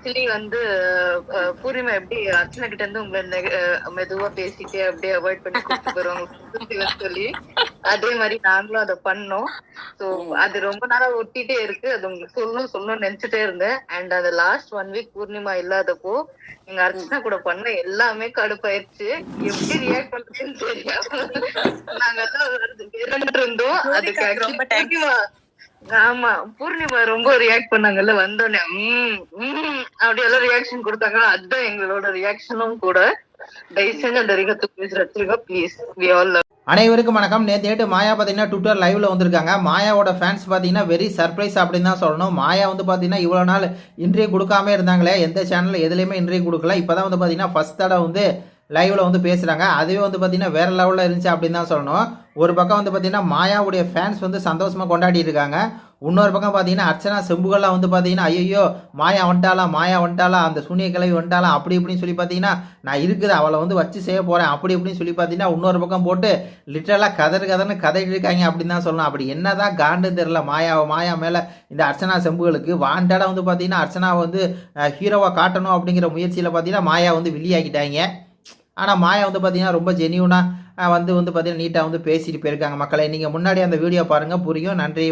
Actually வந்து பூர்ணிமா எப்படி அர்ச்சனா கிட்ட இருந்து உங்களை மெதுவா பேசிட்டே அப்படியே அவாய்ட் பண்ணி கூப்பிட்டு சொல்லி அதே மாதிரி நாங்களும் அதை பண்ணோம். சோ அது ரொம்ப நாளா ஒட்டிட்டே இருக்கு. அது உங்களுக்கு சொல்லணும் சொல்லணும்னு நினைச்சிட்டே இருந்தேன். அண்ட் அந்த லாஸ்ட் ஒன் வீக் பூர்ணிமா இல்லாதப்போ எங்க அர்ச்சனா கூட பண்ண எல்லாமே கடுப்பாயிருச்சு. எப்படி ரியாக்ட் பண்றதுன்னு தெரியாம நாங்க விரண்டு இருந்தோம். அதுக்கு ஆமா பூர்ணிமா ரொம்ப ரியாக்ட் பண்ணாங்கல்ல வந்தோடனே உம் உம் அப்படி எல்லாம் ரியாக்ஷன் கொடுத்தாங்க அதுதான் எங்களோட ரியாக்ஷனும் கூட. தயவு செஞ்சு அந்த ரிகத்துக்கு ப்ளீஸ் வி ஆல் அனைவருக்கும் வணக்கம். நேற்று மாயா பார்த்தீங்கன்னா ட்விட்டர் லைவ்ல வந்திருக்காங்க. மாயாவோட ஃபேன்ஸ் பார்த்தீங்கன்னா வெரி சர்ப்ரைஸ் அப்படின்னு தான் சொல்லணும். மாயா வந்து பார்த்தீங்கன்னா இவ்வளோ நாள் இன்டர்வியூ கொடுக்காம இருந்தாங்களே எந்த சேனல் எதுலையுமே இன்டர்வியூ கொடுக்கல. இப்போ தான் வந்து பார்த்தீங்கன்னா ஃபர்ஸ்ட் தடவை வந்து லைவில் வந்து பேசுகிறாங்க அதுவே வந்து பார்த்தீங்கன்னா வேற லெவலில் இருந்துச்சு அப்படின்னு தான் சொல்லணும். ஒரு பக்கம் வந்து பார்த்தீங்கன்னா மாயாவுடைய ஃபேன்ஸ் வந்து சந்தோஷமாக கொண்டாடி இருக்காங்க. இன்னொரு பக்கம் பார்த்தீங்கன்னா அர்ச்சனா செம்புகள்லாம் வந்து பார்த்தீங்கன்னா ஐயோ மாயா வந்துட்டாளா மாயா வந்துட்டாலாம் அந்த சூனிய கிழவி வந்துட்டாலாம் அப்படி இப்படின்னு சொல்லி பார்த்தீங்கன்னா நான் இருக்குது அவளை வந்து வச்சு செய்ய போகிறேன் அப்படி இப்படின்னு சொல்லி பார்த்தீங்கன்னா இன்னொரு பக்கம் போட்டு லிட்டரலாக கதறு கதர்னு கதைட்டு இருக்காங்க அப்படின்னு தான் சொல்லணும். அப்படி என்னதான் காண்டுன்னு தெரில மாயா மாயா மேலே இந்த அர்ச்சனா செம்புகளுக்கு. வாண்டடா வந்து பார்த்தீங்கன்னா அர்ச்சனாவை வந்து ஹீரோவாக காட்டணும் அப்படிங்கிற முயற்சியில் பார்த்தீங்கன்னா மாயா வந்து வில்லியாக்கிட்டாங்க ஆனால் மாயா வந்து பார்த்தீங்கன்னா ரொம்ப ஜெனியூனாக வந்து வந்து பார்த்தீங்கன்னா நீட்டாக வந்து பேசிட்டு போயிருக்காங்க மக்களை. நீங்கள் முன்னாடி அந்த வீடியோ பாருங்கள் புரியும். நன்றி